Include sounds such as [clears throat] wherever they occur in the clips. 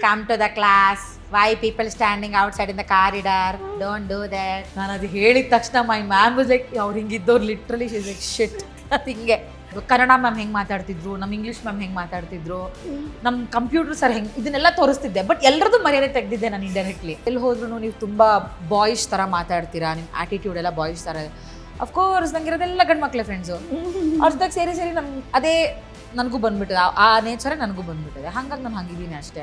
Come to the class why people standing outside in the corridor don't do that ನಾನು ಅದು ಹೇಳಿದ ತಕ್ಷಣ my ma'am was like ಅವ್ರು ಹಿಂಗಿದ್ದವ್ರು ಲಿಟ್ರಲಿ ಶೀಸ್ ಲೈಕ್ ಶಿಟ್ ಅದು ಹಿಂಗೆ ಕನ್ನಡ ಮ್ಯಾಮ್ ಹೆಂಗೆ ಮಾತಾಡ್ತಿದ್ರು ನಮ್ಮ ಇಂಗ್ಲೀಷ್ ಮ್ಯಾಮ್ ಹೆಂಗೆ ಮಾತಾಡ್ತಿದ್ರು ನಮ್ಮ ಕಂಪ್ಯೂಟರ್ ಸರ್ ಹೆಂಗೆ ಇದನ್ನೆಲ್ಲ ತೋರಿಸ್ತಿದ್ದೆ ಬಟ್ ಎಲ್ಲರದ್ದು ಮರ್ಯಾದೆ ತೆಗೆದಿದ್ದೆ ನಾನು ಇಂಡೈರೆಕ್ಟ್ಲಿ ಎಲ್ಲಿ ಹೋದ್ರೂ ನೀವು ತುಂಬ ಬಾಯ್ಸ್ ಥರ ಮಾತಾಡ್ತೀರಾ ನಿಮ್ಮ ಆ್ಯಟಿಟ್ಯೂಡ್ ಎಲ್ಲ ಬಾಯ್ಸ್ ಥರ ಅಫ್ಕೋರ್ಸ್ ನಂಗಿರೋದೆಲ್ಲ ಗಂಡು ಮಕ್ಳೆ ಫ್ರೆಂಡ್ಸು ಜೊತೆಗೆ ಸೇರಿ ಸೇರಿ ನಮ್ ಅದೇ ನನಗೂ ಬಂದ್ಬಿಟ್ಟಿದೆ ಆ- ಆ ನೇಚರೇ ನನಗೂ ಬಂದ್ಬಿಟ್ಟಿದೆ. ಹಾಗಾಗಿ ನಾನು ಹಂಗಿದ್ದೀನಿ ಅಷ್ಟೇ.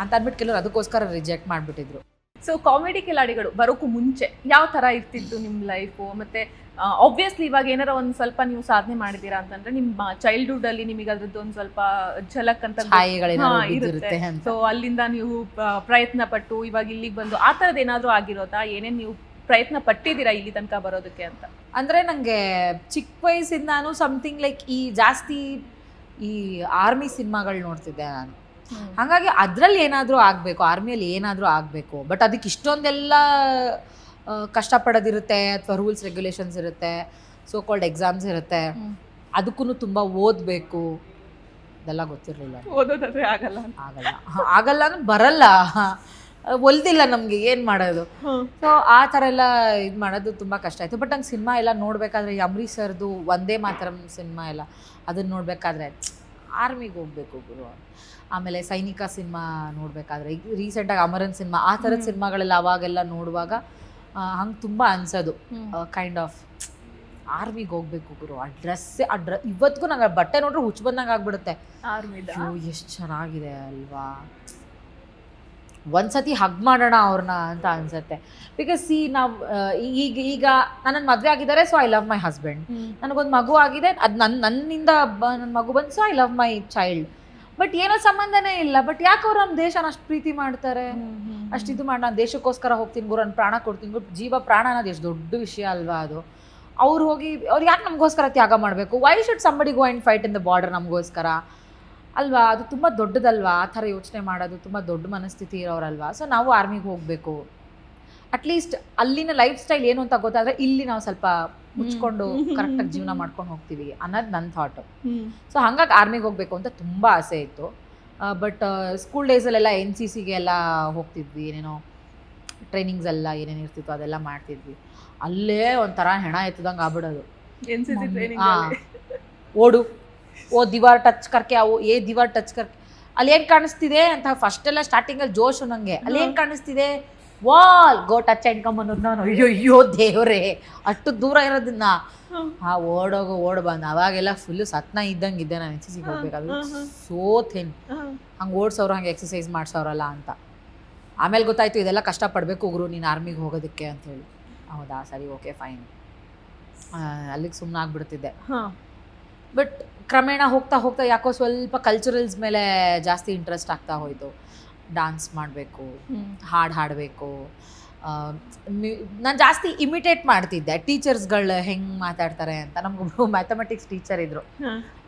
ಅಂತ ಅಂದ್ಬಿಟ್ಟು ಕೆಲವರು ಅದಕ್ಕೋಸ್ಕರ ರಿಜೆಕ್ಟ್ ಮಾಡಿಬಿಟ್ಟಿದ್ರು. ಸೊ ಕಾಮಿಡಿ ಕಿಲಾಡಿಗಳು ಬರೋಕ್ಕೂ ಮುಂಚೆ ಯಾವ ತರ ಇರ್ತಿತ್ತು ನಿಮ್ಮ ಲೈಫು ಮತ್ತೆ ಆಬ್ವಿಯಸ್ಲಿ ಇವಾಗ ಏನಾರ ಒಂದ್ ಸ್ವಲ್ಪ ನೀವು ಸಾಧನೆ ಮಾಡಿದೀರಾ ಅಂತಂದ್ರೆ ನಿಮ್ಮ ಚೈಲ್ಡ್ಹುಡ್ ಅಲ್ಲಿ ನಿಮಗೆ ಅದ್ರದ್ದು ಒಂದ್ ಸ್ವಲ್ಪ ಝಲಕ್ ಅಂತ ಇರುತ್ತೆ. ಸೊ ಅಲ್ಲಿಂದ ನೀವು ಪ್ರಯತ್ನ ಪಟ್ಟು ಇವಾಗ ಇಲ್ಲಿಗೆ ಬಂದು ಆ ಥರದ್ದು ಏನಾದರೂ ಆಗಿರೋದಾ? ಏನೇನು ನೀವು ಪ್ರಯತ್ನ ಪಟ್ಟಿದ್ದೀರಾ ಇಲ್ಲಿ ತನಕ ಬರೋದಕ್ಕೆ ಅಂತ? ಅಂದರೆ ನನಗೆ ಚಿಕ್ಕ ವಯಸ್ಸಿಂದಾನು ಸಮಥಿಂಗ್ ಲೈಕ್ ಈ ಜಾಸ್ತಿ ಈ ಆರ್ಮಿ ಸಿನಿಮಾಗಳು ನೋಡ್ತಿದ್ದೆ ನಾನು. ಹಾಗಾಗಿ ಅದರಲ್ಲಿ ಏನಾದರೂ ಆಗಬೇಕು ಆರ್ಮಿಯಲ್ಲಿ ಏನಾದರೂ ಆಗಬೇಕು. ಬಟ್ ಅದಕ್ಕೆ ಇಷ್ಟೊಂದೆಲ್ಲ ಕಷ್ಟಪಡೋದಿರುತ್ತೆ ಅಥವಾ ರೂಲ್ಸ್ ರೆಗ್ಯುಲೇಷನ್ಸ್ ಇರುತ್ತೆ ಸೋ ಕಾಲ್ಡ್ ಎಕ್ಸಾಮ್ಸ್ ಇರುತ್ತೆ. ಅದಕ್ಕೂ ತುಂಬ ಓದಬೇಕು. ಅದೆಲ್ಲ ಗೊತ್ತಿರಲಿಲ್ಲ. ಓದೋದಾದ್ರೆ ಆಗಲ್ಲ. ಆಗಲ್ಲ. ಆಗಲ್ಲ ಅಂದ್ರೆ ಬರಲ್ಲ. ಒಲ್ದಿಲ್ಲ ನಮಗೆ ಏನು ಮಾಡೋದು? ಸೊ ಆ ಥರ ಎಲ್ಲ ಇದು ಮಾಡೋದು ತುಂಬ ಕಷ್ಟ ಆಯಿತು. ಬಟ್ ನಂಗೆ ಸಿನಿಮಾ ಎಲ್ಲ ನೋಡಬೇಕಾದ್ರೆ ಅಮೃತ್ಸರ್ದು ಸರ್ದು ಒಂದೇ ಮಾತ್ರ ಸಿನಿಮಾ ಎಲ್ಲ. ಅದನ್ನು ನೋಡಬೇಕಾದ್ರೆ ಆರ್ಮಿಗೆ ಹೋಗ್ಬೇಕು ಗುರು. ಆಮೇಲೆ ಸೈನಿಕ ಸಿನಿಮಾ ನೋಡಬೇಕಾದ್ರೆ ಈಗ ರೀಸೆಂಟಾಗಿ ಅಮರನ್ ಸಿನಿಮಾ ಆ ಥರದ. ಸಿನಿಮಾಗಳೆಲ್ಲ ಅವಾಗೆಲ್ಲ ನೋಡುವಾಗ ಹಂಗೆ ತುಂಬ ಅನ್ಸೋದು. ಕೈಂಡ್ ಆಫ್ ಆರ್ಮಿಗೆ ಹೋಗ್ಬೇಕು ಗುರು ಆ ಡ್ರೆಸ್ಸೇ ಆ ಡ್ರ ಇವತ್ತಿಗೂ ನಂಗೆ ಬಟ್ಟೆ ನೋಡ್ರೆ ಹುಚ್ಚು ಬಂದಂಗೆ ಆಗ್ಬಿಡುತ್ತೆ. ಎಷ್ಟು ಚೆನ್ನಾಗಿದೆ ಅಲ್ವಾ. ಒಂದ್ಸತಿ ಹಗ್ ಮಾಡೋಣ ಅವ್ರನ್ನ ಅಂತ ಅನ್ಸುತ್ತೆ. ಬಿಕಾಸ್ ಸಿ ನಾವು ಈಗ ಈಗ ನನ್ನ ಮದುವೆ ಆಗಿದ್ದಾರೆ so I love my husband ನನಗೊಂದು ಮಗು ಆಗಿದೆ ಅದು ನನ್ನ ನನ್ನಿಂದ ನನ್ನ ಮಗು ಬಂದು so I love my child but ಏನೋ ಸಂಬಂಧನೇ ಇಲ್ಲ. ಬಟ್ ಯಾಕೆ ಅವ್ರು ನಮ್ಮ ದೇಶನ ಅಷ್ಟು ಪ್ರೀತಿ ಮಾಡ್ತಾರೆ? ಅಷ್ಟು ಇದು ಮಾಡಿ ನಾನು ದೇಶಕ್ಕೋಸ್ಕರ ಹೋಗ್ತೀನಿ ಗುರು ನಾನು ಪ್ರಾಣ ಕೊಡ್ತೀನಿ ಗುರು. ಜೀವ ಪ್ರಾಣ ಅನ್ನೋದು ಎಷ್ಟು ದೊಡ್ಡ ವಿಷಯ ಅಲ್ವಾ ಅದು? ಅವ್ರು ಹೋಗಿ ಅವ್ರು ಯಾಕೆ ನಮಗೋಸ್ಕರ ತ್ಯಾಗ ಮಾಡಬೇಕು? Why should somebody go and fight in the border ನಮಗೋಸ್ಕರ? ಅಲ್ವಾ? ಅದು ತುಂಬ ದೊಡ್ಡದಲ್ವಾ? ಆ ಥರ ಯೋಚನೆ ಮಾಡೋದು ತುಂಬ ದೊಡ್ಡ ಮನಸ್ಥಿತಿ ಇರೋರಲ್ವಾ? ಸೊ ನಾವು ಆರ್ಮಿಗೆ ಹೋಗಬೇಕು. ಅಟ್ಲೀಸ್ಟ್ ಅಲ್ಲಿನ ಲೈಫ್ ಸ್ಟೈಲ್ ಏನು ಅಂತ ಗೊತ್ತಾದರೆ ಇಲ್ಲಿ ನಾವು ಸ್ವಲ್ಪ ಮುಚ್ಕೊಂಡು ಕರೆಕ್ಟಾಗಿ ಜೀವನ ಮಾಡ್ಕೊಂಡು ಹೋಗ್ತೀವಿ. ಅನ್ನೋದು ನನ್ನ ಥಾಟ್ ಸೊ ಹಂಗಾಗಿ ಆರ್ಮಿಗೆ ಹೋಗಬೇಕು ಅಂತ ತುಂಬ ಆಸೆ ಇತ್ತು. ಬಟ್ ಸ್ಕೂಲ್ ಡೇಸಲ್ಲೆಲ್ಲ ಎನ್ ಸಿ ಸಿಗೆ ಎಲ್ಲ ಹೋಗ್ತಿದ್ವಿ. ಏನೇನೋ ಟ್ರೈನಿಂಗ್ಸ್ ಎಲ್ಲ ಏನೇನು ಇರ್ತಿತ್ತು ಅದೆಲ್ಲ ಮಾಡ್ತಿದ್ವಿ. ಅಲ್ಲೇ ಒಂಥರ ಹೆಣ ಎತ್ತದಂಗೆ ಆಗ್ಬಿಡೋದು. ಓಡು. ಓ ದಿವಾರ್ ಟಚ್ ಕರ್ಕೆ ಅವು ಏ ದಿವಾರ್ ಟಚ್ ಕರ್ಕೆ. ಅಲ್ಲಿ ಏನು ಕಾಣಿಸ್ತಿದೆ ಅಂತ ಫಸ್ಟ್ ಎಲ್ಲ ಸ್ಟಾರ್ಟಿಂಗಲ್ಲಿ ಜೋಶು ನನಗೆ ಅಲ್ಲಿ ಏನು ಕಾಣಿಸ್ತಿದೆ? ವಾಲ್ ಗೋ ಟಚ್ ಅನ್ನೋದು ನಾನು. ಅಯ್ಯೋ ಅಯ್ಯೋ ದೇವರೇ ಅಷ್ಟು ದೂರ ಇರೋದನ್ನ. ಆ ಓಡೋಗೋ ಓಡ್ ಬಂದು. ಅವಾಗೆಲ್ಲ ಫುಲ್ಲು ಸತ್ನ ಇದ್ದಂಗೆ ಇದ್ದೆ ನಾನು ಎಕ್ಸಸೈಸ್ ಸಿ ಸಿಗೆ ಹೋಗ್ಬೇಕಾದ್ರೆ. ಸೋ ಥಿನ್ ಹಂಗೆ ಓಡಿಸೋರು ಹಂಗೆ ಎಕ್ಸಸೈಸ್ ಮಾಡ್ಸೋರಲ್ಲ ಅಂತ. ಆಮೇಲೆ ಗೊತ್ತಾಯ್ತು ಇದೆಲ್ಲ ಕಷ್ಟಪಡಬೇಕು ಗುರು ನೀನು ಆರ್ಮಿಗೆ ಹೋಗೋದಕ್ಕೆ ಅಂತೇಳಿ. ಹೌದಾ? ಸರಿ ಓಕೆ ಫೈನ್ ಅಲ್ಲಿಗೆ ಸುಮ್ಮನೆ ಆಗ್ಬಿಡ್ತಿದ್ದೆ. ಬಟ್ ಕ್ರಮೇಣ ಹೋಗ್ತಾ ಹೋಗ್ತಾ ಯಾಕೋ ಸ್ವಲ್ಪ ಕಲ್ಚರಲ್ಸ್ ಮೇಲೆ ಜಾಸ್ತಿ ಇಂಟ್ರೆಸ್ಟ್ ಆಗ್ತಾ ಹೋಯಿತು. ಡಾನ್ಸ್ ಮಾಡಬೇಕು ಹಾಡು ಹಾಡಬೇಕು. ನಾನು ಜಾಸ್ತಿ ಇಮಿಟೇಟ್ ಮಾಡ್ತಿದ್ದೆ. ಟೀಚರ್ಸ್ಗಳು ಹೆಂಗೆ ಮಾತಾಡ್ತಾರೆ ಅಂತ. ನಮ್ಗೊಬ್ರು ಮ್ಯಾಥಮೆಟಿಕ್ಸ್ ಟೀಚರ್ ಇದ್ರು.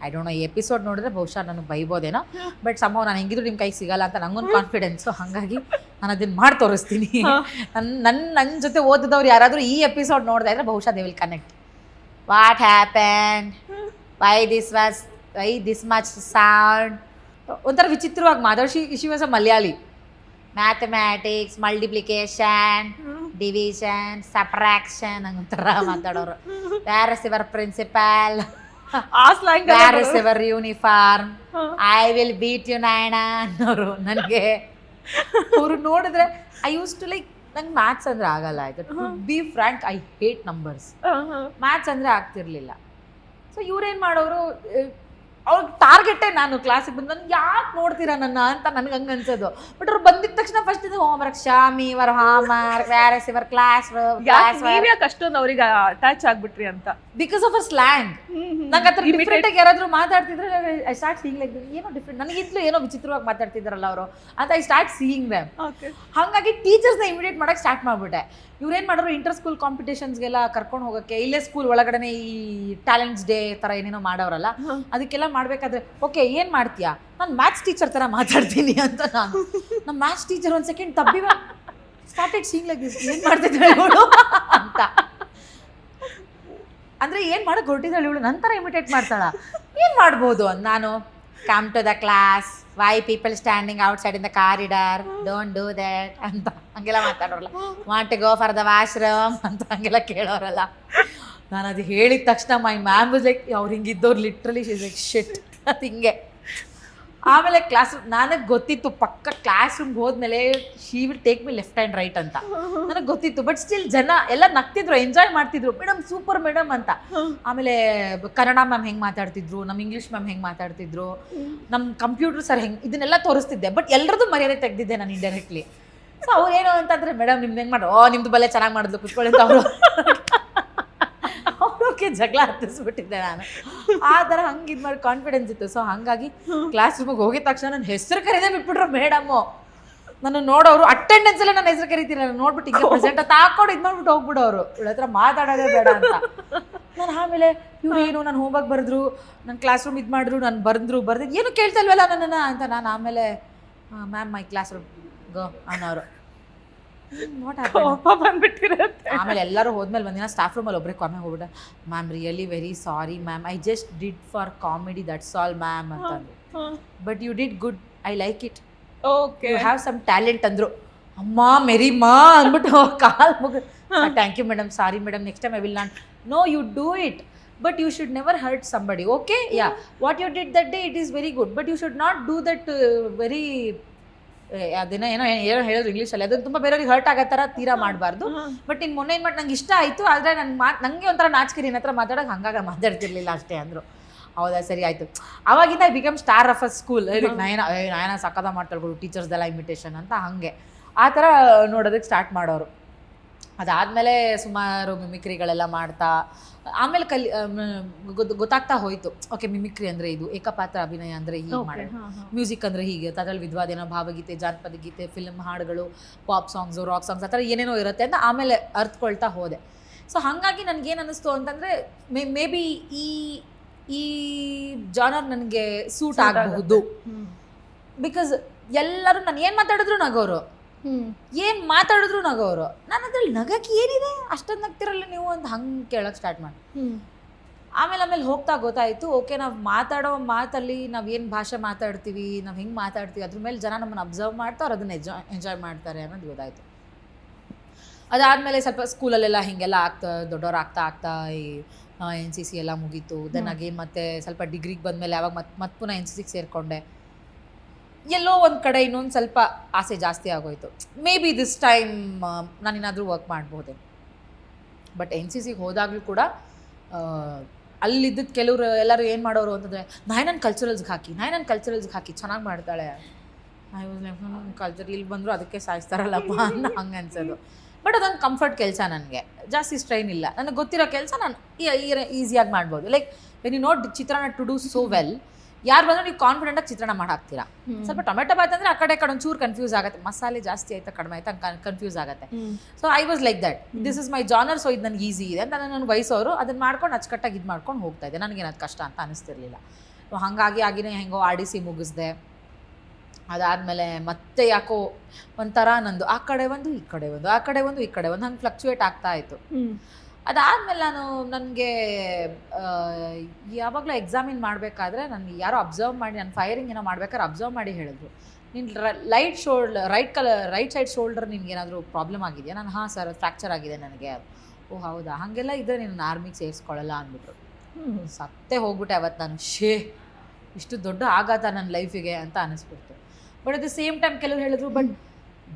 ಐ ಡೋಂಟ್ ನೋ ಈ ಎಪಿಸೋಡ್ ನೋಡಿದ್ರೆ ಬಹುಶಃ ನನಗೆ ಬೈಬೋದೇನೋ. ಬಟ್ ಸಂಭವ ನಾನು ಹೆಂಗಿದ್ರು ನಿಮ್ಮ ಕೈಗೆ ಸಿಗಲ್ಲ ಅಂತ ನಂಗೊಂದು ಕಾನ್ಫಿಡೆನ್ಸು ಹಾಗಾಗಿ ನಾನು ಅದನ್ನ ಮಾಡಿ ತೋರಿಸ್ತೀನಿ. ನನ್ನ ನನ್ನ ನನ್ನ ಜೊತೆ ಓದಿದವ್ರು ಯಾರಾದರೂ ಈ ಎಪಿಸೋಡ್ ನೋಡ್ತಾ ಇದ್ರೆ ಬಹುಶಃ they will connect what happen why this was why this much sound ಒಂಥರ ವಿಚಿತ್ರವಾಗಿ ಮಾತಾಡ್ಸಿ she was a Malayali mathematics multiplication division subtraction ಹಂಗೊಂಥರ ಮಾತಾಡೋರು where's your principal slang where's your uniform I will beat you ನಾಯಣ ಅನ್ನೋರು ನನಗೆ. ಅವರು ನೋಡಿದ್ರೆ I use to like ನಂಗೆ maths ಅಂದ್ರೆ ಆಗಲ್ಲ. ಆಯ್ತು to be frank I hate numbers maths ಅಂದ್ರೆ ಆಗ್ತಿರ್ಲಿಲ್ಲ. ಸೊ ಇವ್ರೇನು ಮಾಡೋರು ಅವ್ರಿಗೆ ಟಾರ್ಗೆಟೇ ನಾನು ಕ್ಲಾಸಿಗೆ ಬಂದು ನನ್ಗೆ ಯಾಕೆ ನೋಡ್ತೀರಾ ನನ್ನ ಅಂತ ನನಗೆ ಹಂಗೆ ಅನ್ಸೋದು. ಬಟ್ ಅವ್ರು ಬಂದಿದ ತಕ್ಷಣ ಫಸ್ಟ್ ಇದು ಹೋಮ್ ವರ್ಕ್ ಶಾಮಿ ಇವರ್ ಹೋಮ್ ವರ್ಕ್ ವ್ಯಾರಸ್ ಇವರ್ ಕ್ಲಾಸ್ ಕ್ಲಾಸ್ ನೀವ್ಯಾಕೆ ಅಷ್ಟೊಂದು ಅವ್ರಿಗೆ ಅಟ್ಯಾಚ್ ಆಗ್ಬಿಟ್ರಿ ಅಂತ. ಬಿಕಾಸ್ ಆಫ್ ಅ ಸ್ಲ್ಯಾಂಗ್ ನಂಗೆ ಹತ್ರ ಡಿಫ್ರೆಂಟ್ ಆಗಿ ಯಾರಾದ್ರೂ ಮಾತಾಡ್ತಿದ್ರೆ ಐ ಸ್ಟಾರ್ಟ್ ಸೀಯಿಂಗ್ ಲೈಕ್ ಏನೋ ಡಿಫ್ರೆಂಟ್ ನನಗಿಂತಲೂ ಏನೋ ವಿಚಿತ್ರವಾಗಿ ಮಾತಾಡ್ತಿದ್ರಲ್ಲ ಅವರು. ಅಂತ ಐ ಸ್ಟಾರ್ಟ್ ಸೀಯಿಂಗ್ ದಮ್ ಹಾಗಾಗಿ ಟೀಚರ್ಸ್ನ ಇಮಿಡಿಯೇಟ್ ಮಾಡಕ್ಕೆ ಸ್ಟಾರ್ಟ್ ಮಾಡ್ಬಿಟ್ಟೆ. ಇವ್ರೇನು ಮಾಡೋರು ಇಂಟರ್ ಸ್ಕೂಲ್ ಕಾಂಪಿಟೇಷನ್ಸ್ಗೆಲ್ಲ ಕರ್ಕೊಂಡು ಹೋಗೋಕ್ಕೆ ಇಲ್ಲೇ ಸ್ಕೂಲ್ ಒಳಗಡೆ ಈ ಟ್ಯಾಲೆಂಟ್ಸ್ ಡೇ ಥರ ಏನೇನೋ ಮಾಡೋರಲ್ಲ ಅದಕ್ಕೆಲ್ಲ ಮಾಡಬೇಕಾದ್ರೆ, ಓಕೆ, ಏನು ಮಾಡ್ತೀಯಾ? ನಾನು ಮ್ಯಾಥ್ಸ್ ಟೀಚರ್ ಥರ ಮಾತಾಡ್ತೀನಿ [laughs] ಅಂತ ನಾನು. ನಮ್ಮ ಮ್ಯಾಥ್ಸ್ ಟೀಚರ್ ಒಂದು ಸೆಕೆಂಡ್ ತಬ್ಬಿ ಸ್ಟಾರ್ಟೆಡ್ ಸೀಂಗ್ ಲೈಕ್ ದಿಸ್ ಏನು ಮಾಡ್ತಿದ್ದಾಳೆ ಇವಳು? ಅಂತ. ಅಂದರೆ ಏನು ಮಾಡಕ್ಕೆ ಹೊರಟಿದ್ದಾಳೆ ಇವಳು? ನಂತರ ಇಮಿಟೇಟ್ ಮಾಡ್ತಾಳ. ಏನು ಮಾಡ್ಬೋದು? ಅಂತ ನಾನು come to the class why people standing outside in the corridor don't do that ಅಂತ. ಹಂಗೆಲ್ಲ ಮಾತಾಡೋರಲ್ಲ. Want to go for the washroom ಅಂತ ಹಂಗೆಲ್ಲ ಕೇಳೋರಲ್ಲ. ನಾನು ಅದು ಹೇಳಿದ ತಕ್ಷಣ ಮೈ ಮ್ಯಾಮ್ ವಾಸ್ ಲೈಕ್ ಅವ್ರು ಹಿಂಗಿದ್ದವ್ರು ಲಿಟ್ರಲಿ ಶೀಸ್ ಲೈಕ್ ಶೆಟ್ ಅದು ಹಿಂಗೆ. ಆಮೇಲೆ ಕ್ಲಾಸ್ ನನಗೆ ಗೊತ್ತಿತ್ತು, ಪಕ್ಕ ಕ್ಲಾಸ್ ರೂಮ್ಗೆ ಹೋದ್ಮೇಲೆ she will take me left and right ಅಂತ. ನನಗೆ ಗೊತ್ತಿತ್ತು ಬಟ್ ಸ್ಟಿಲ್ ಜನ ಎಲ್ಲ ನಗ್ತಿದ್ರು ಎಂಜಾಯ್ ಮಾಡ್ತಿದ್ರು. ಮೇಡಮ್ ಸೂಪರ್ ಮೇಡಮ್ ಅಂತ. ಆಮೇಲೆ ಕನ್ನಡ ಮ್ಯಾಮ್ ಹೆಂಗೆ ಮಾತಾಡ್ತಿದ್ರು ನಮ್ಮ ಇಂಗ್ಲೀಷ್ ಮ್ಯಾಮ್ ಹೆಂಗೆ ಮಾತಾಡ್ತಿದ್ರು ನಮ್ಮ ಕಂಪ್ಯೂಟರ್ ಸರ್ ಹೆಂಗೆ, ಇದನ್ನೆಲ್ಲ ತೋರಿಸ್ತಿದ್ದೆ. ಬಟ್ ಎಲ್ಲರದ್ದು ಮರ್ಯಾದೆ ತೆಗ್ದಿದ್ದೆ ನಾನು ಇಂಡೈರೆಕ್ಟ್ಲಿ ಸೊ ಅವ್ರು ಏನು ಅಂತಂದ್ರೆ ಮೇಡಮ್ ನಿಮ್ದು ಹೆಂಗೆ ಮಾಡೋ ಓ, ನಿಮ್ದು ಬಲೆ ಚೆನ್ನಾಗಿ ಮಾಡಿದ್ಲು, ಕುತ್ಕೊಳ್ಳಿ ಅವರು. ಅವ್ರಿಗೆ ಜಗಳ ಹತ್ತಿಸ್ಬಿಟ್ಟಿದ್ದೆ ನಾನು. ಆ ಥರ ಹಂಗೆ ಇದು ಮಾಡಿ ಕಾನ್ಫಿಡೆನ್ಸ್ ಇತ್ತು. ಸೊ ಹಾಗಾಗಿ ಕ್ಲಾಸ್ ರೂಮಿಗೆ ಹೋಗಿದ ತಕ್ಷಣ ನನ್ನ ಹೆಸರು ಕರೀದೇ ಬಿಟ್ಬಿಟ್ರು ಮೇಡಮ್ಮು ನನ್ನ ನೋಡೋರು ಅಟೆಂಡೆನ್ಸ್ ಎಲ್ಲ ನನ್ನ ಹೆಸರು ಕರೀತೀರ ನೋಡ್ಬಿಟ್ಟು ಹಿಂಗೆ ಪ್ರೆಸೆಂಟ್ ತಾಕೊಂಡು ಇದು ಮಾಡ್ಬಿಟ್ಟು ಹೋಗ್ಬಿಡೋರು. ಇವಳ ಹತ್ರ ಮಾತಾಡೋದೇ ಬೇಡ ಅಂತ. ನಾನು ಆಮೇಲೆ ಇವ್ರು ಏನು ನಾನು ಹೋಮ್ವರ್ಕ್ ಬರೆದ್ರು ನನ್ನ ಕ್ಲಾಸ್ ರೂಮ್ ಇದು ಮಾಡಿದ್ರು, ನಾನು ಬರೆದ್ರು ಬರ್ದಿದ್ದು ಏನು ಕೇಳ್ತಾ ಇಲ್ವಲ್ಲ ನನ್ನನ್ನು ಅಂತ ನಾನು ಆಮೇಲೆ ma'am my classroom go, ಅನ್ನೋರು. ಕೋಪ ಬಂದ್ಬಿಟ್ಟಿರತ್ತೆ. ಆಮೇಲೆ ಎಲ್ಲರೂ ಹೋದ್ಮೇಲೆ ಒಂದಿನ ಸ್ಟಾಫ್ ರೂಮಲ್ಲಿ ಒಬ್ಬರೇ ಕಾಮೆ ಹೋಗ್ಬಿಟ್ಟ ma'am really very sorry ma'am I just did for comedy that's all ma'am ಅಂತಂದು but you did good I like it okay you have some talent ಅಂದ್ರು. ಅಮ್ಮ ಮೆರಿ ಮಾ ಅಂದ್ಬಿಟ್ಟು ಕಾಲ್ ಮುಗ thank you madam sorry madam next time I will not no you do it but you should never hurt somebody okay yeah what you did that day it is very good but you should not do that very ಅದೇನೋ ಏನೋ ಏನೋ ಹೇಳಿದ್ರು ಇಂಗ್ಲೀಷಲ್ಲಿ ಅದು ತುಂಬ ಬೇರೆಯವ್ರಿಗೆ hurt ಆಗೋ ಥರ ತೀರಾ ಮಾಡಬಾರ್ದು. ಬಟ್ ಇನ್ನು ಮೊನ್ನೆ ಏನು ಮಾಡಿ ನಂಗೆ ಇಷ್ಟ ಆಯಿತು ಆದರೆ ನನ್ನ ಮಾತು ನನಗೆ ಒಂಥರ ನಾಚಿಕೆ ನಿನ್ನ ಹತ್ರ ಮಾತಾಡೋಕೆ ಹಂಗಾಗ ಮಾತಾಡ್ತಿರ್ಲಿಲ್ಲ ಅಷ್ಟೇ ಅಂದರು. ಹೌದಾ ಸರಿ ಆಯಿತು. ಅವಾಗಿಂದ I become star of a school Nayana Nayana Nayana ಸಕ್ಕದ teachers ಟೀಚರ್ಸ್ದೆಲ್ಲ ಇಮಿಟೇಷನ್ ಅಂತ ಹಾಗೆ. ಆ ಥರ ನೋಡೋದಕ್ಕೆ ಸ್ಟಾರ್ಟ್ ಮಾಡೋರು. ಅದಾದಮೇಲೆ ಸುಮಾರು ಮಿಮಿಕ್ರಿಗಳೆಲ್ಲ ಮಾಡ್ತಾ ಆಮೇಲೆ ಕಲಿ ಗೊತ್ತಾಗ್ತಾ ಹೋಯ್ತು. ಓಕೆ ಮಿಮಿಕ್ರಿ ಅಂದ್ರೆ ಇದು ಏಕಪಾತ್ರ ಅಭಿನಯ ಅಂದ್ರೆ ಹೀಗೆ ಮಾಡೋದು. ಮ್ಯೂಸಿಕ್ ಅಂದ್ರೆ ಹೀಗೆ ಅದ್ರಲ್ಲಿ ಏನೋ ಭಾವಗೀತೆ ಜಾನಪದ ಗೀತೆ ಫಿಲ್ಮ್ ಹಾಡುಗಳು ಪಾಪ್ ಸಾಂಗ್ಸ್ ರಾಕ್ ಸಾಂಗ್ಸ್ ಆ ಥರ ಏನೇನೋ ಇರುತ್ತೆ ಅಂತ ಆಮೇಲೆ ಅರ್ತ್ಕೊಳ್ತಾ ಹೋದೆ. ಸೊ ಹಾಗಾಗಿ ನನಗೇನು ಅನ್ನಿಸ್ತು ಅಂತಂದರೆ ಮೇ ಮೇ ಬಿ ಈ ಈ ಜಾನರ್ ನನಗೆ ಸೂಟ್ ಆಗಬಹುದು. ಬಿಕಾಸ್ ಎಲ್ಲರೂ ನಾನು ಏನು ಮಾತಾಡಿದ್ರು ನಗೋರು. ಏನು ಮಾತಾಡಿದ್ರು ನಗೋರು ನಾನು ಅದ್ರಲ್ಲಿ ನಗಕ್ಕೆ ಏನಿದೆ? ಅಷ್ಟೊಂದು ನಗ್ತಿರಲ್ಲ ನೀವು ಅಂತ ಹಂಗ್ ಕೇಳಕ್ ಸ್ಟಾರ್ಟ್ ಮಾಡಿ. ಆಮೇಲೆ ಆಮೇಲೆ ಹೋಗ್ತಾ ಗೊತ್ತಾಯ್ತು ಓಕೆ ನಾವು ಮಾತಾಡೋ ಮಾತಲ್ಲಿ ನಾವು ಏನು ಭಾಷೆ ಮಾತಾಡ್ತೀವಿ ನಾವು ಹೆಂಗೆ ಮಾತಾಡ್ತೀವಿ ಅದ್ರ ಮೇಲೆ ಜನ ನಮ್ಮನ್ನ ಅಬ್ಸರ್ವ್ ಮಾಡ್ತಾ ಅವ್ರು ಅದನ್ನ ಎಂಜಾಯ್ ಎಂಜಾಯ್ ಮಾಡ್ತಾರೆ ಅನ್ನೋದು ಗೊತ್ತಾಯಿತು. ಅದಾದ್ಮೇಲೆ ಸ್ವಲ್ಪ ಸ್ಕೂಲಲ್ಲೆಲ್ಲ ಹಿಂಗೆಲ್ಲ ಆಗ್ತಾ ದೊಡ್ಡವ್ರು ಆಗ್ತಾ ಆಗ್ತಾ ಈ ಎನ್ ಸಿ ಸಿ ಎಲ್ಲ ಮುಗೀತು. ದೆನ್ ಅಗೇನ್ ಮತ್ತೆ ಸ್ವಲ್ಪ ಡಿಗ್ರಿಗೆ ಬಂದ್ಮೇಲೆ ಯಾವಾಗ ಮತ್ತೆ ಮತ್ತೆ ಪುನಃ ಎನ್ ಸಿ ಸಿಗೆ ಸೇರಿಕೊಂಡೆ. ಎಲ್ಲೋ ಒಂದು ಕಡೆ ಇನ್ನೊಂದು ಸ್ವಲ್ಪ ಆಸೆ ಜಾಸ್ತಿ ಆಗೋಯ್ತು. ಮೇ ಬಿ ದಿಸ್ ಟೈಮ್ ನಾನೇನಾದರೂ ವರ್ಕ್ ಮಾಡ್ಬೋದೆ ಬಟ್ ಎನ್ ಸಿ ಸಿಗೆ ಹೋದಾಗಲೂ ಕೂಡ ಅಲ್ಲಿದ್ದ ಕೆಲವರು ಎಲ್ಲರೂ ಏನು ಮಾಡೋರು ಅಂತಂದರೆ, ನಾಯಿ ನನ್ನ ಕಲ್ಚರಲ್ಸ್ಗೆ ಹಾಕಿ, ನಾಯಿ ನನ್ನ ಕಲ್ಚರಲ್ಸ್ಗೆ ಹಾಕಿ, ಚೆನ್ನಾಗಿ ಮಾಡ್ತಾಳೆ. ಐ ವಾಸ್ ಲೈಕ್ ಕಲ್ಚರ್ ಇಲ್ಲಿ ಬಂದರೂ ಅದಕ್ಕೆ ಸಾಯಿಸ್ತಾರಲ್ಲಪ್ಪ [laughs] ಅಂತ ಹಂಗೆ ಅನ್ಸೋದು. ಬಟ್ ಅದೊಂದು ಕಂಫರ್ಟ್ ಕೆಲಸ ನನಗೆ. ಜಾಸ್ತಿ ಸ್ಟ್ರೈನ್ ಇಲ್ಲ. ನನಗೆ ಗೊತ್ತಿರೋ ಕೆಲಸ ನಾನು ಈಸಿಯಾಗಿ ಮಾಡ್ಬೋದು. Like when you not chitranna to do so well ಯಾರು ಬಂದ್ರೆ ನೀವು ಕಾನ್ಫಿಡೆಂಟಾಗಿ ಚಿತ್ರಾನ್ನ ಮಾಡಿ ಹಾಕ್ತೀರಾ ಸ್ವಲ್ಪ ಟೊಮೆಟೊ ಬಾತ್ ಅಂದ್ರೆ ಆ ಕಡೆ ಕಡೆ ಒಂಚೂರು ಕನ್ಫ್ಯೂಸ್ ಆಗುತ್ತೆ. ಮಸಾಲೆ ಜಾಸ್ತಿ ಆಯ್ತಾ ಕಡಿಮೆ ಆಯ್ತಾ ಕನ್ಫ್ಯೂಸ್ ಆಗುತ್ತೆ. So I was like that this is my genre so ಇದು ನನಗೆ ಈಸಿ ಇದೆ. ಅಂತ ನನ್ನ ವಯಸ್ಸವರು ಅದನ್ನ ಮಾಡ್ಕೊಂಡು ಅಚ್ಚುಕಟ್ಟಾಗಿ ಇದು ಮಾಡ್ಕೊಂಡು ಹೋಗ್ತಾ ಇದ್ದೆ. ನನಗೆ ಅದು ಕಷ್ಟ ಅಂತ ಅನಿಸ್ತಿರ್ಲಿಲ್ಲ. ಸೊ ಹಾಗಾಗಿ ಆಗಿನೇ ಹೆಂಗೋ ಆಡಿಸಿ ಮುಗಿಸ್ದೆ. ಅದಾದ್ಮೇಲೆ ಮತ್ತೆ ಯಾಕೋ ಒಂಥರ ನಂದು ಆ ಕಡೆ ಒಂದು ಈ ಕಡೆ ಒಂದು ಆ ಕಡೆ ಒಂದು ಈ ಕಡೆ ಒಂದು ಹಂಗೆ ಫ್ಲಕ್ಚುಯೇಟ್ ಆಗ್ತಾ ಇತ್ತು. ಅದಾದಮೇಲೆ ನಾನು ನನಗೆ ಯಾವಾಗಲೂ ಎಕ್ಸಾಮಿನ್ ಮಾಡಬೇಕಾದ್ರೆ ನನಗೆ ಯಾರೋ ಅಬ್ಸರ್ವ್ ಮಾಡಿ, ನಾನು ಫೈರಿಂಗ್ ಏನೋ ಮಾಡ್ಬೇಕಾದ್ರೆ ಅಬ್ಸರ್ವ್ ಮಾಡಿ ಹೇಳಿದ್ರು. ನಿನ್ನ light ಶೋಲ್ಡ್ right colour right side shoulder ನಿನ್ಗೆ ಏನಾದರೂ ಪ್ರಾಬ್ಲಮ್ ಆಗಿದೆಯಾ? ನಾನು, ಹಾಂ ಸರ್ ಫ್ರ್ಯಾಕ್ಚರ್ ಆಗಿದೆ ನನಗೆ. ಓ, ಹೌದಾ? ಹಾಗೆಲ್ಲ ಇದ್ದರೆ ನಿನ್ನ ಆರ್ಮಿಗೆ ಸೇರಿಸ್ಕೊಳ್ಳಲ್ಲ ಅಂದ್ಬಿಟ್ರು. ಸತ್ತೇ ಹೋಗ್ಬಿಟ್ಟೆ ಅವತ್ತು ನಾನು. ಶೇ ಇಷ್ಟು ದೊಡ್ಡ ಆಘಾತ ನನ್ನ ಲೈಫಿಗೆ ಅಂತ ಅನಿಸ್ಬಿಡ್ತು. But at the same time ಕೆಲವ್ರು ಹೇಳಿದ್ರು ಬಟ್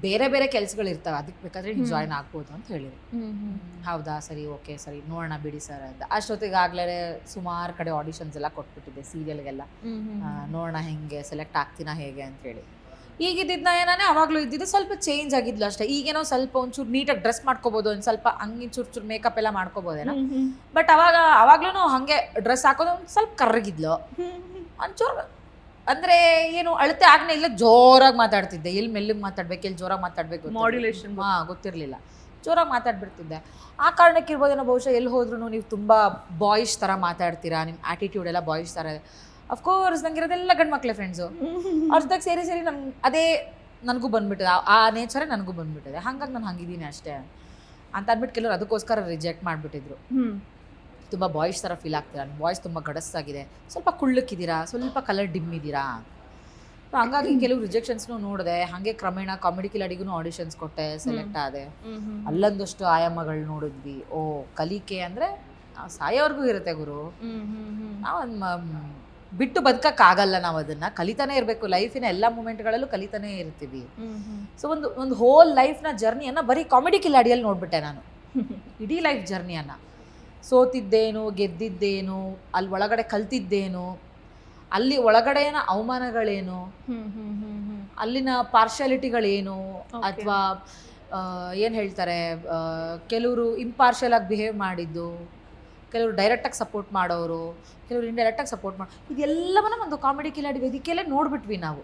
ಬೇರೆ ಬೇರೆ ಕೆಲಸಗಳು ಇರ್ತವೆ. ಅದಕ್ಕೆ ಬೇಕಾದ್ರೆ ನೀವು. ಜಾಯ್ನ್ ಆಗ್ಬೋದು ಅಂತ ಹೇಳಿದ್ರು. ಹೌದಾ? ಸರಿ ಓಕೆ ಸರಿ. ನೋಡೋಣ ಬಿಡಿ ಸರ್ ಅಂತ. ಅಷ್ಟೊತ್ತಿಗೆ ಆಗ್ಲೇ ಸುಮಾರು ಕಡೆ ಆಡಿಷನ್ಸ್ ಎಲ್ಲ ಕೊಟ್ಬಿಟ್ಟಿದ್ದೆ ಸೀರಿಯಲ್ಗೆಲ್ಲ ನೋಡೋಣ ಹೆಂಗೆ ಸೆಲೆಕ್ಟ್ ಆಗ್ತೀನಾ ಹೇಗೆ ಅಂತ ಹೇಳಿ. ಈಗಿದ್ದಿದ್ದು ನಯನಾನೇ ಅವಾಗಲೂ ಇದ್ದಿದ್ದು ಸ್ವಲ್ಪ ಚೇಂಜ್ ಆಗಿದ್ಲು ಅಷ್ಟೇ. ಈಗೇನೋ ಸ್ವಲ್ಪ ಒಂಚೂರು ನೀಟಾಗಿ ಡ್ರೆಸ್ ಮಾಡ್ಕೋಬೋದು ಒಂದು ಸ್ವಲ್ಪ ಹಂಗೆ ಚೂರು ಚೂರು ಮೇಕಪ್ ಎಲ್ಲ ಮಾಡ್ಕೋಬೋದೇನೋ. ಬಟ್ ಅವಾಗ ಅವಾಗ್ಲೂ ಹಂಗೆ ಡ್ರೆಸ್ ಹಾಕೋದು ಒಂದು ಸ್ವಲ್ಪ ಕರ್ರಗಿದ್ಲು. ಒಂಚೂರು ಅಂದರೆ ಏನು ಅಳತೆ ಆಗ್ನೇ ಇಲ್ಲ ಜೋರಾಗಿ ಮಾತಾಡ್ತಿದ್ದೆ. ಎಲ್ಲಿ ಮೆಲ್ಲಿಗೆ ಮಾತಾಡ್ಬೇಕು ಎಲ್ಲಿ ಜೋರಾಗಿ ಮಾತಾಡ್ಬೇಕು ಮಾಡ್ಯುಲೇಷನ್ ಹಾ ಗೊತ್ತಿರಲಿಲ್ಲ. ಜೋರಾಗಿ ಮಾತಾಡ್ಬಿಡ್ತಿದ್ದೆ. ಆ ಕಾರಣಕ್ಕೆ ಇರ್ಬೋದೇನೋ ಬಹುಶಃ ಎಲ್ಲಿ ಹೋದ್ರೂ ನೀವು ತುಂಬ ಬಾಯ್ಸ್ ಥರ ಮಾತಾಡ್ತೀರಾ ನಿಮ್ಮ ಆ್ಯಟಿಟ್ಯೂಡ್ ಎಲ್ಲ ಬಾಯ್ಸ್ ಥರ ಅಫ್ಕೋರ್ಸ್ ನಂಗಿರೋದೆಲ್ಲ ಗಂಡು ಮಕ್ಕಳೇ ಫ್ರೆಂಡ್ಸು ಅವ್ರ ಜೊತೆಗೆ ಸೇರಿ ಸೇರಿ ನನ್ ಅದೇ ನನಗೂ ಬಂದ್ಬಿಟ್ಟಿದೆ. ಆ- ಆ ನೇಚರೇ ನನಗೂ ಬಂದ್ಬಿಟ್ಟಿದೆ. ಹಾಗಾಗಿ ನಾನು ಹಂಗಿದ್ದೀನಿ ಅಷ್ಟೇ ಅಂತ ಅಂದ್ಬಿಟ್ಟು ಕೆಲವರು ಅದಕ್ಕೋಸ್ಕರ ರಿಜೆಕ್ಟ್ ಮಾಡಿಬಿಟ್ಟಿದ್ರು. ತುಂಬ ಬಾಯ್ಸ್ ಥರ ಫೀಲ್ ಆಗ್ತೀರಾ ನಿಮ್ಮ ವಾಯ್ಸ್ ತುಂಬ ಗಡಸ್ಸಾಗಿದೆ. ಸ್ವಲ್ಪ ಕುಳ್ಳಕ್ಕಿದ್ದೀರಾ? ಸ್ವಲ್ಪ ಕಲರ್ ಡಿಮ್ ಇದ್ದೀರಾ? ಸೊ ಹಂಗಾಗಿ ಕೆಲವು ರಿಜೆಕ್ಷನ್ಸ್ನು ನೋಡಿದೆ. ಹಾಗೆ ಕ್ರಮೇಣ ಕಾಮಿಡಿ ಕಿಲಾಡಿಗೂ ಆಡಿಷನ್ಸ್ ಕೊಟ್ಟೆ ಸೆಲೆಕ್ಟ್ ಆದೆ. ಅಲ್ಲೊಂದಷ್ಟು ಆಯಾಮಗಳು ನೋಡಿದ್ವಿ. ಓ ಕಲಿಕೆ ಅಂದರೆ ಸಾಯೋವರೆಗೂ ಇರುತ್ತೆ ಗುರು. ನಾವು ಬಿಟ್ಟು ಬದುಕಕ್ಕಾಗಲ್ಲ ನಾವು ಅದನ್ನ. ಕಲಿತಾನೆ ಇರಬೇಕು. ಲೈಫಿನ ಎಲ್ಲ ಮೂಮೆಂಟ್ಗಳಲ್ಲೂ ಕಲಿತಾನೆ ಇರ್ತೀವಿ. ಸೊ ಒಂದು ಒಂದು ಹೋಲ್ ಲೈಫ್ನ ಜರ್ನಿಯನ್ನು ಬರೀ ಕಾಮಿಡಿ ಕಿಲಾಡಿಯಲ್ಲಿ ನೋಡ್ಬಿಟ್ಟೆ ನಾನು. [laughs] ಇಡೀ ಲೈಫ್ ಜರ್ನಿಯನ್ನು ಸೋತಿದ್ದೇನು ಗೆದ್ದಿದ್ದೇನು ಅಲ್ಲಿ ಒಳಗಡೆ ಕಲ್ತಿದ್ದೇನು ಅಲ್ಲಿ ಒಳಗಡೆನ ಅವಮಾನಗಳೇನು ಅಲ್ಲಿನ ಪಾರ್ಶಾಲಿಟಿಗಳೇನು. ಅಥವಾ ಏನು ಹೇಳ್ತಾರೆ ಕೆಲವರು ಇಂಪಾರ್ಷಲ್ ಆಗಿ ಬಿಹೇವ್ ಮಾಡಿದ್ದು ಕೆಲವರು ಡೈರೆಕ್ಟಾಗಿ ಸಪೋರ್ಟ್ ಮಾಡೋರು ಕೆಲವರು ಇಂಡೈರೆಕ್ಟಾಗಿ ಸಪೋರ್ಟ್ ಮಾಡೋ ಇದೆಲ್ಲವನ್ನ ಒಂದು ಕಾಮಿಡಿ ಕಿಲಾಡಿ ವೇದಿಕೆಯಲ್ಲೇ ನೋಡ್ಬಿಟ್ವಿ ನಾವು.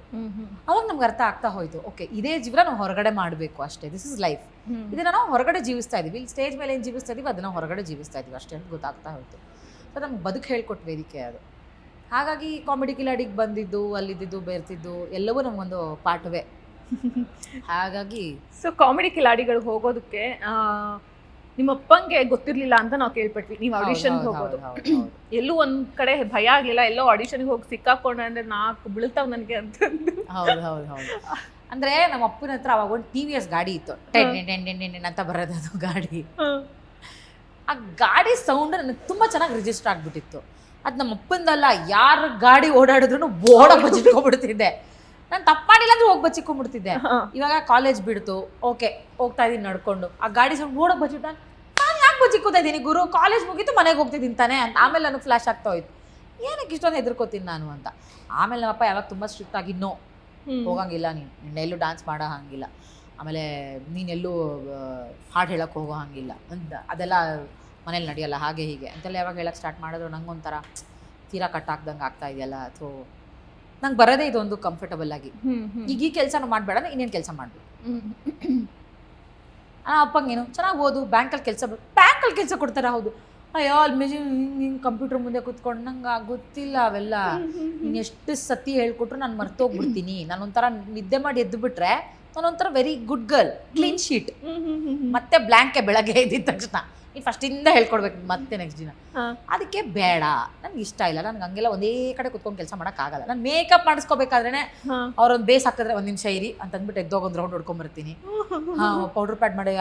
ಅವಾಗ ನಮ್ಗೆ ಅರ್ಥ ಆಗ್ತಾ ಹೋಯ್ತು ಓಕೆ ಇದೇ ಜೀವನ ನಾವು ಹೊರಗಡೆ ಮಾಡಬೇಕು ಅಷ್ಟೇ ದಿಸ್ ಇಸ್ ಲೈಫ್ ಇದನ್ನ ನಾವು ಹೊರಗಡೆ ಜೀವಿಸ್ತಾ ಇದೀವಿ ಇಲ್ಲಿ ಸ್ಟೇಜ್ ಮೇಲೆ ಏನು ಜೀವಿಸ್ತಾ ಇದೀವಿ ಅದನ್ನ ಹೊರಗಡೆ ಜೀವಿಸ್ತಾ ಇದೀವಿ ಅಷ್ಟೇ ಅಂತ ಗೊತ್ತಾಗ್ತಾ ಹೋಯ್ತು. ಸೊ ನಮ್ಗೆ ಬದುಕು ಹೇಳ್ಕೊಟ್ಟು ವೇದಿಕೆ ಅದು. ಹಾಗಾಗಿ ಕಾಮಿಡಿ ಕಿಲಾಡಿಗೆ ಬಂದಿದ್ದು ಅಲ್ಲಿದ್ದು ಬೇರ್ತಿದ್ದು ಎಲ್ಲವೂ ನಮಗೊಂದು ಪಾಠವೇ. [laughs] ಹಾಗಾಗಿ ಸೊ ಕಾಮಿಡಿ ಕಿಲಾಡಿಗಳಿಗೆ ಹೋಗೋದಕ್ಕೆ ನಿಮ್ಮ ಅಪ್ಪಂಗೆ ಗೊತ್ತಿರ್ಲಿಲ್ಲ ಅಂತ ನಾವು ಕೇಳ್ಪಟ್ವಿ. ನೀವು ಆಡಿಷನ್ ಹೋಗೋದು. [clears throat] ಎಲ್ಲೂ ಒಂದ್ ಕಡೆ ಭಯ ಆಗ್ಲಿಲ್ಲ. ಎಲ್ಲೋ ಆಡಿಷನ್ಗೆ ಹೋಗಿ ಸಿಕ್ಕಾಕೊಂಡೆ ಅಂದ್ರೆ ನಾಲ್ಕು ಬೀಳ್ತಾವ್ ನನಗೆ ಅಂತಂದು ಹೌದು ಹೌದು ಹೌದು. [laughs] ಅಂದ್ರೆ ನಮ್ಮ ಅಪ್ಪನ ಹತ್ರ ಅವಾಗ ಒಂದು ಟಿ ವಿ ಎಸ್ ಗಾಡಿ ಇತ್ತು. ಟೆನ್ ಟೆನ್ ಟೆನ್ ಅಂತ ಬರೋದು ಅದು ಗಾಡಿ ಆ ಗಾಡಿ ಸೌಂಡ್ ನನಗೆ ತುಂಬಾ ಚೆನ್ನಾಗಿ ರಿಜಿಸ್ಟರ್ ಆಗ್ಬಿಟ್ಟಿತ್ತು. ಅದು ನಮ್ಮ ಅಪ್ಪಂದಲ್ಲ ಯಾರ ಗಾಡಿ ಓಡಾಡಿದ್ರು ಓಡ ಬಚ್ಚಿಟ್ಕೊಂಡ್ಬಿಡ್ತಿದ್ದೆ. ನಾನು ತಪ್ಪು ಮಾಡಿಲ್ಲ ಅಂದ್ರೆ ಹೋಗಿ ಬಚ್ಚಿಕೊಂಡ್ಬಿಡ್ತಿದ್ದೆ ಇವಾಗ ಕಾಲೇಜ್ ಬಿಡ್ತು. ಓಕೆ ಹೋಗ್ತಾ ಇದೀನಿ ನಡ್ಕೊಂಡು. ಆ ಗಾಡಿ ಸೌಂಡ್ ನೋಡಕ್ ಬಚ್ಚಿಟ್ಟು ನಾನು ಯಾಕೆ ಬಚ್ಚಿಕೋತಾ ಇದ್ದೀನಿ ಗುರು? ಕಾಲೇಜ್ ಮುಗೀತು ಮನೆಗೆ ಹೋಗ್ತಿದ್ದೀನಿ ತಾನೆ ಅಂತ. ಆಮೇಲೆ ನನಗೆ ಫ್ಲಾಶ್ ಆಗ್ತಾ ಹೋಯ್ತು. ಏನಕ್ಕೆ ಇಷ್ಟೊಂದು ಹೆದರ್ಕೋತೀನಿ ನಾನು ಅಂತ. ಆಮೇಲೆ ನಮ್ಮಪ್ಪ ಯಾವಾಗ ತುಂಬ ಸ್ಟ್ರಿಕ್ಟ್ ಆಗಿ ನೋ ಹೋಗಂಗಿಲ್ಲ ನೀನು. ನಿನ್ನೆಲ್ಲೂ ಡ್ಯಾನ್ಸ್ ಮಾಡೋ ಹಂಗಿಲ್ಲ. ಆಮೇಲೆ ನೀನೆಲ್ಲೂ ಹಾಡು ಹೇಳಕ್ಕೆ ಹೋಗೋ ಹಂಗಿಲ್ಲ. ಅಂತ ಅದೆಲ್ಲ ಮನೇಲಿ ನಡೆಯಲ್ಲ ಹಾಗೆ ಹೀಗೆ. ಅಂತೆಲ್ಲ ಯಾವಾಗ ಹೇಳಕ್ಕೆ ಸ್ಟಾರ್ಟ್ ಮಾಡಿದ್ರು ನಂಗೊಂಥರ ತೀರಾ ಕಟ್ ಹಾಕ್ದಂಗೆ ಆಗ್ತಾ ಇದೆಯಲ್ಲ. ಅಥವಾ ನಂಗೆ ಬರೋದೇ ಇದೊಂದು ಕಂಫರ್ಟಬಲ್ ಆಗಿ. ಈಗ ಈ ಕೆಲಸನೂ ಮಾಡಬೇಡ ಇನ್ನೇನು ಕೆಲಸ ಮಾಡಬೇಕು. ಆ ಅಪ್ಪಂಗೇನು ಚೆನ್ನಾಗಿ ಓದು ಬ್ಯಾಂಕಲ್ಲಿ ಕೆಲಸ ಬ್ಯಾಂಕಲ್ಲಿ ಕೆಲಸ ಕೊಡ್ತಾರೆ? ಹೌದು. ಅಯ್ಯೋ ಅಲ್ಲಿ ಮೆಜಿ ಹಿಂಗೆ ಕಂಪ್ಯೂಟರ್ ಮುಂದೆ ಕೂತ್ಕೊಂಡು ನಂಗೆ ಗೊತ್ತಿಲ್ಲ ಅವೆಲ್ಲ. ನೀನು ಎಷ್ಟು ಸತಿ ಹೇಳ್ಕೊಟ್ರು ನಾನು ಮರ್ತೋಗ್ಬಿಡ್ತೀನಿ. ನಾನೊಂಥರ ನಿದ್ದೆ ಮಾಡಿ ಎದ್ದು ಬಿಟ್ರೆ ನಾನೊಂಥರ very good girl clean sheet ಮತ್ತೆ ಬ್ಲ್ಯಾಂಕೆ ಬೆಳಗ್ಗೆ ಎದ್ದಿದ ತಕ್ಷಣ. ನೀನು ಫಸ್ಟಿಂದ ಹೇಳ್ಕೊಡ್ಬೇಕು ಮತ್ತೆ ನೆಕ್ಸ್ಟ್ ದಿನ. ಅದಕ್ಕೆ ಬೇಡ. ನನ್ಗೆ ಇಷ್ಟ ಇಲ್ಲ. ನನ್ಗೆ ಹಂಗೆಲ್ಲ ಒಂದೇ ಕಡೆ ಕುತ್ಕೊಂಡು ಕೆಲಸ ಮಾಡೋಕ್ಕಾಗಲ್ಲ ನಾನು ಮೇಕಪ್ ಮಾಡಿಸ್ಕೋಬೇಕಾದ್ರೆ ಅವ್ರೊಂದು ಬೇಸ್ ಹಾಕಿದ್ರೆ ಒಂದು ನಿಮಿಷ ಇರಿ ಅಂತ ಅಂದ್ಬಿಟ್ಟು ಎದ್ದೋಗಿ ಒಂದು ರೌಂಡ್ ಹೊಡ್ಕೊಂಬರ್ತೀನಿ ಪೌಡ್ರ್ ಪೌಡರ್ ಪ್ಯಾಡ್ ಮಾಡಿ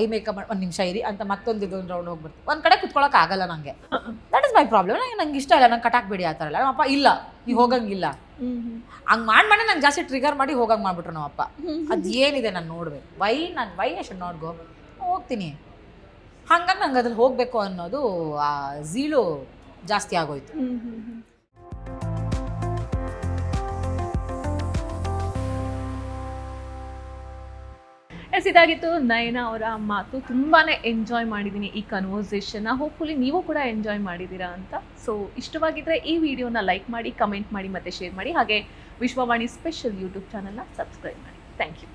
ಐ ಮೇಕಪ್ ಮಾಡಿ ಒಂದು ನಿಮಿಷ ಇರಿ ಅಂತ ಮತ್ತೊಂದು ಇದೊಂದು ರೌಂಡ್ ಹೋಗ್ಬರ್ತೀನಿ ಒಂದು ಕಡೆ ಕುತ್ಕೊಳಕ್ಕೆ ಆಗಲ್ಲ ನನಗೆ ದಟ್ ಇಸ್ ಮೈ ಪ್ರಾಬ್ಲಮ್ ನಂಗೆ ನಂಗೆ ಇಷ್ಟ ಇಲ್ಲ. ನಂಗೆ ಕಟಾಕ್ಬೇಡಿ ಆ ಥರ ಎಲ್ಲ. ನಮ್ಮಪ್ಪ ಇಲ್ಲ. ನೀವು ಹೋಗಂಗಿಲ್ಲ. ಹಂಗೆ ಮಾಡಿ ಮಾಡಿ ನಂಗೆ ಜಾಸ್ತಿ ಟ್ರಿಗರ್ ಮಾಡಿ ಹೋಗಂಗೆ ಮಾಡ್ಬಿಟ್ರು ನಮ್ಮಪ್ಪ ಅದು ಏನಿದೆ ನಾನು ನೋಡ್ಬೇಕು. ವೈ ನಾನು why I should not go ಹೋಗ್ತೀನಿ. ಹಂಗಾಗಿ ನಂಗೆ ಅದ್ರಲ್ಲಿ ಹೋಗಬೇಕು ಅನ್ನೋದು ಆ ಝೀಳು ಜಾಸ್ತಿ ಆಗೋಯ್ತು. ಎಸ್, ಇದಾಗಿತ್ತು ನಯನ ಅವರ ಮಾತು. ತುಂಬಾನೇ ಎಂಜಾಯ್ ಮಾಡಿದ್ದೀನಿ ಈ ಕನ್ವರ್ಸೇಷನ್ನ ಹೋಪ್ಫುಲಿ ನೀವು ಕೂಡ ಎಂಜಾಯ್ ಮಾಡಿದ್ದೀರಾ ಅಂತ. ಸೊ ಇಷ್ಟವಾಗಿದ್ರೆ ಈ ವಿಡಿಯೋನ ಲೈಕ್ ಮಾಡಿ ಕಮೆಂಟ್ ಮಾಡಿ, ಮತ್ತೆ ಶೇರ್ ಮಾಡಿ. ಹಾಗೆ ವಿಶ್ವವಾಣಿ ಸ್ಪೆಷಲ್ ಯೂಟ್ಯೂಬ್ ಚಾನಲ್ನ ಸಬ್ಸ್ಕ್ರೈಬ್ ಮಾಡಿ. Thank you